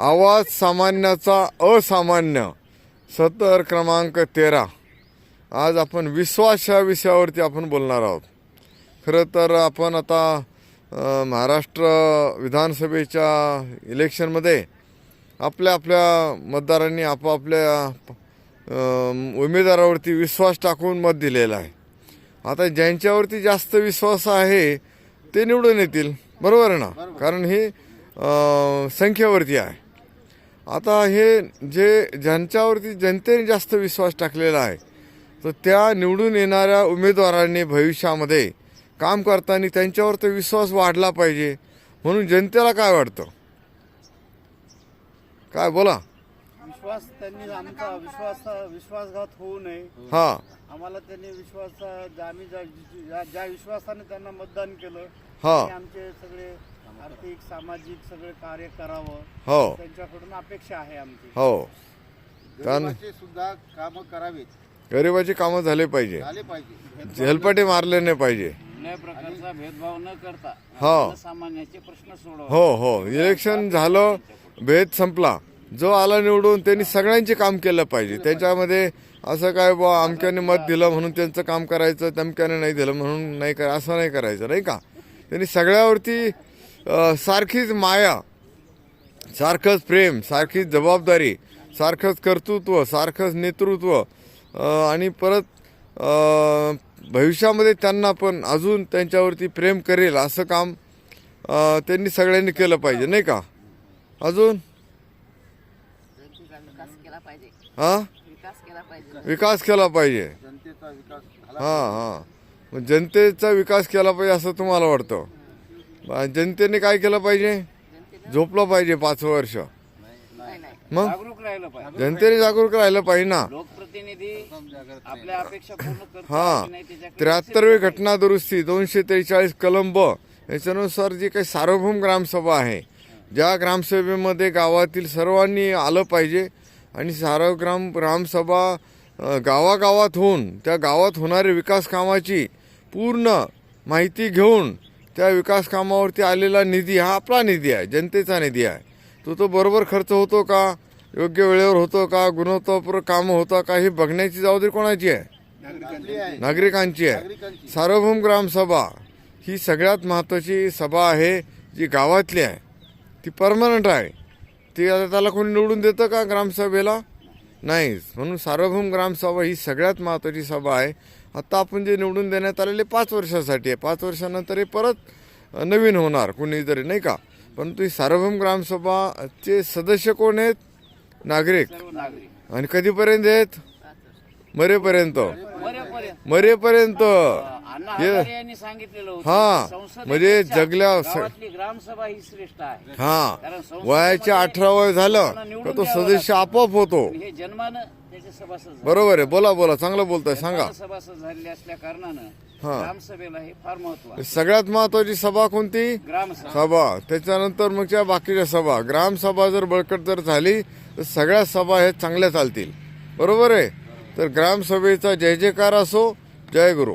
आवाज सामान्याचा असामान्य. सतर क्रमांक तेरा. आज आपण विश्वास या विषयावरती आपण बोलणार आहोत. खरं तर आपण आता महाराष्ट्र विधानसभेच्या इलेक्शनमध्ये आपल्या आपल्या मतदारांनी आपापल्या उमेदवारावरती विश्वास टाकून मत दिलेलं आहे. आता ज्यांच्यावरती जास्त विश्वास आहे ते निवडून येतील. बरोबर ना? कारण हे संख्येवरती आहे. आता हे जे ज्यांच्यावरती जनतेने जास्त विश्वास टाकलेला आहे तर त्या निवडून येणाऱ्या उमेदवारांनी भविष्यामध्ये काम करताना त्यांच्यावर तो विश्वास वाढला पाहिजे म्हणून जनतेला काय वाटतं? काय बोला. विश्वास त्यांनी आमचा विश्वास विश्वासघात होऊ नये. हा. आम्हाला त्यांनी विश्वास आम्ही ज्या विश्वासाने त्यांना मतदान केलं हा. आमचे सगळे आर्थिक सामाजिक सगळे कार्य करावं. हो. त्यांच्याकडून अपेक्षा आहे आमची. हो. कारण गरिबाचे सुद्धा कामं करावीत. गरिबाची कामं झाले पाहिजे. झाले पाहिजे. हेलपाटे मारले नाही पाहिजे. कुठल्याही प्रकारचा भेदभाव न करता हा. सामान्याचे प्रश्न सोडवा. हो हो. इलेक्शन झालं भेद संपला. जो आला निवडून त्यांनी सगळ्यांचे काम केलं पाहिजे. त्याच्यामध्ये असं काय बा अमक्याने मत दिलं म्हणून त्यांचं काम करायचं तमक्याने नाही दिलं म्हणून नाही करा असं नाही करायचं नाही का? त्यांनी सगळ्यावरती सारखीच माया सारखंच प्रेम सारखीच जबाबदारी सारखंच कर्तृत्व सारखंच नेतृत्व आणि परत भविष्यामध्ये त्यांना पण अजून त्यांच्यावरती प्रेम करेल असं काम त्यांनी सगळ्यांनी केलं पाहिजे नाही का? अजून? हा? विकास केला पाहिजे. हा हा. जनतेचा विकास केला पाहिजे असं तुम्हाला वाटतं? जनतेने काय केलं पाहिजे? झोपलं पाहिजे पाच वर्ष. मग? जनतेने जागरूक राहिलं पाहिजे ना. हा. त्र्याहत्तरवी घटना दुरुस्ती दोनशे त्रेचाळीस कलम ब याच्यानुसार जी काही सार्वभौम ग्रामसभा आहे ज्या ग्रामसभेमध्ये गावातील सर्वांनी आलं पाहिजे आणि सार्व ग्राम ग्रामसभा गावागावात होऊन त्या गावात होणाऱ्या विकास कामाची पूर्ण माहिती घेऊन त्या विकास कामावरती आलेला निधी हा आपला निधी आहे जनतेचा निधी आहे. तो तो बरोबर खर्च होतो का योग्य वेळेवर होतो का गुणवत्तापूर्वक कामं होतं का हे बघण्याची जबाबदारी कोणाची आहे? नागरिकांची आहे. सार्वभौम ग्रामसभा ही सगळ्यात महत्त्वाची सभा आहे जी गावातली आहे. ती परमनंट आहे. ती आता त्याला कोणी निवडून देतं का ग्रामसभेला? नाहीच. म्हणून सार्वभौम ग्रामसभा ही सगळ्यात महत्त्वाची सभा आहे. आत्ता आपण जे निवडून देण्यात आलेले पाच वर्षासाठी आहे. पाच वर्षानंतर हे परत नवीन होणार कोणी तरी नाही का? परंतु ही सार्वभौम ग्रामसभाचे सदस्य कोण आहेत? नागरिक. आणि कधीपर्यंत आहेत? मरेपर्यंत. मरेपर्यंत. हे- यांनी सांगितलेलं होतं हा, की संसदेपेक्षा म्हणजे जगल्या- गावातली ग्रामसभा ही श्रेष्ठ आहे. हा कारण संसदेमध्ये वयाचे अठरा वय झालं का तो सदस्य आपोआप होतो. हे जन्मानं त्याचे सभासद झाले. बरोबर आहे बोला बोला चांगलं बोलताय सांगा. जन्मानं सभासद झालेले असल्या कारणानं हा. ग्रामसभेला हे फार महत्त्व आहे. सगळ्यात महत्वाची सभा कोणती? ग्रामसभा. सभा. त्याच्यानंतर मग त्या बाकीच्या सभा. ग्रामसभा जर बळकट जर झाली तर सगळ्या सभा हे चांगल्या चालतील. बरोबर आहे? तर ग्रामसभेचा जय जयकार असो जय गुरु.